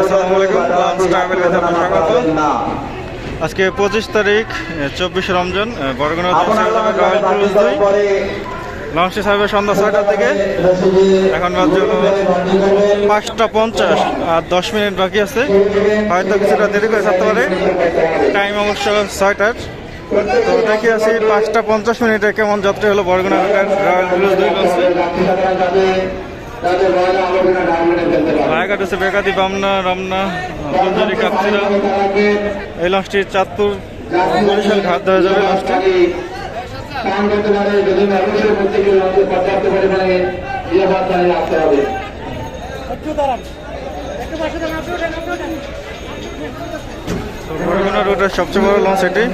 আসসালামু আলাইকুম আজকে পঁচিশ তারিখ চব্বিশ রমজান বরগুনা লঞ্চটি ছাড়বে সন্ধ্যা ছয়টার থেকে এখন বাজে হলো পাঁচটা পঞ্চাশ আর দশ মিনিট বাকি আছে। হয়তো কিছুটা দেরি করে থাকতে পারে। টাইম অবশ্য ছয়টার। তো দেখি আছি পাঁচটা পঞ্চাশ মিনিটে কেমন যাত্রী হলো বরগুনা রয়্যাল ক্রুজ দুই লঞ্চে রায়ঘাট হচ্ছে বেকাদি বামনা রমনা গুঞ্জরি কাপচিরা এই লঞ্চটি চাঁদপুর বরিশাল ঘাট ধরে যাবে লঞ্চটি বরগুনা রোডের সবচেয়ে বড় লঞ্চ এটি।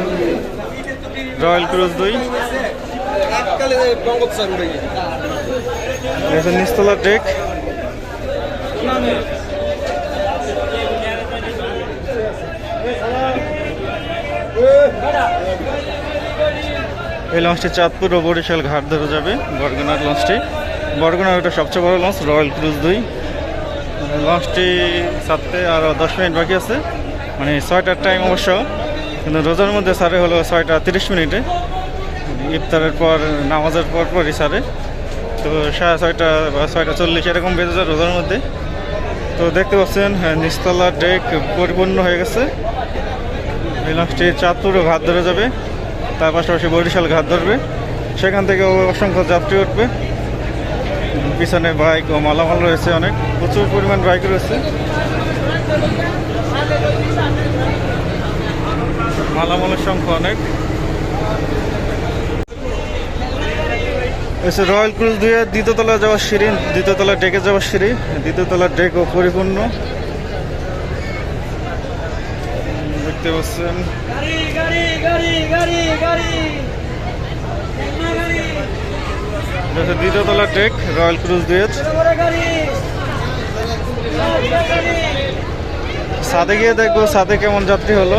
রয়্যাল ক্রুজ দুই। এসে নিস্তলা ডেক এই লঞ্চটি চাঁদপুর ও বরিশাল ঘাট ধরে যাবে, বরগুনার লঞ্চটি। বরগুনার ওটা সবচেয়ে বড় লঞ্চ, রয়্যাল ক্রুজ দুই। লঞ্চটি সাততে আরও দশ মিনিট বাকি আছে। মানে ছয়টার টাইম অবশ্য, কিন্তু রোজার মধ্যে সারে হলো ছয়টা তিরিশ মিনিটে। ইফতারের পর, নামাজের পর পরই সারে। তো সাড়ে ছয়টা বা ছয়টা চল্লিশ এরকম বেজে যায় রোজার মধ্যে। তো দেখতে পাচ্ছেন হ্যাঁ, নিচতলা ডেক পরিপূর্ণ হয়ে গেছে। এই লঞ্চটি চাঁদপুর ও ঘাট ধরে যাবে তার পাশাপাশি বরিশাল ঘাট ধরবে। সেখান থেকে অসংখ্য যাত্রী উঠবে। পিছনে বাইক ও মালামাল রয়েছে অনেক প্রচুর পরিমাণ বাইক রয়েছে। মালামালের সংখ্যা অনেক। এসে রয়্যাল ক্রুজ দিয়ে দ্বিতীয়তলা যাওয়ার সিঁড়ি দ্বিতীয়তলা ডেকে যাওয়ার সিঁড়ি দ্বিতীয়তলা ডেকও পরিপূর্ণ দেখতে পাচ্ছেন। দ্বিতীয়তলা ডেক রয়্যাল ক্রুজ দিয়ে সাদে গিয়ে দেখব সাদে কেমন যাত্রী হলো।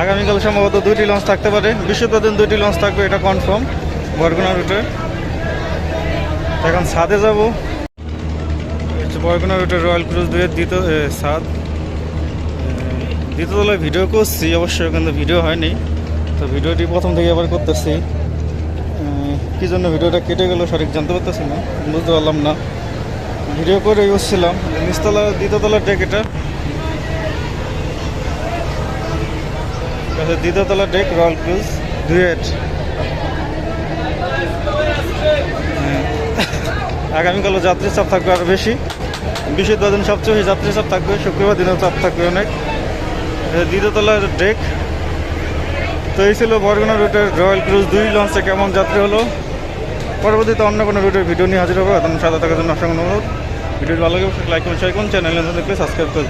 আগামীকাল সম্ভবত দুইটি লঞ্চ থাকতে পারে। বৃহস্পতিবার দুইটি লঞ্চ থাকবে এটা কনফার্ম বরগুনা রুটে এখন সাদে যাব। বরগুনা রুটে রয়্যাল ক্রুজ দুয়ে দ্বিতীয় সাদ এ, দ্বিতীয়তলায় ভিডিও করছি অবশ্যই কিন্তু ভিডিও হয়নি। তো ভিডিওটি প্রথম থেকে আবার করতেছি। কি জন্য ভিডিওটা কেটে গেল সঠিক জানতে পারতেছি না বুঝতে পারলাম না। ভিডিও করে বসছিলাম। নিচতলা দ্বিতীয়তলা ডেক এটা এটা হচ্ছে দ্বিতীয়তলা ডেক রয়্যাল ক্রুজ, ডুয়েট। হ্যাঁ। আগামীকালও যাত্রী চাপ থাকবে আরও বেশি। বৃহস্পতিবার দিন সবচেয়ে যাত্রী চাপ থাকবে, শুক্রবার দিনেও চাপ থাকবে অনেক। দ্বিতীয়তলার ডেক। তো এই ছিল বরগুনা রুটের রয়্যাল ক্রুজ দুই লঞ্চে কেমন যাত্রী হলো। পরবর্তীতে অন্য কোনো রুটের ভিডিও নিয়ে হাজির হবে। এখন সাদা থাকার জন্য অসংখ্য অনুরোধ ভিডিওটি ভালো লাগে লাইক করুন শেয়ার করুন। চ্যানেলে দেখলে সাবস্ক্রাইব করুন।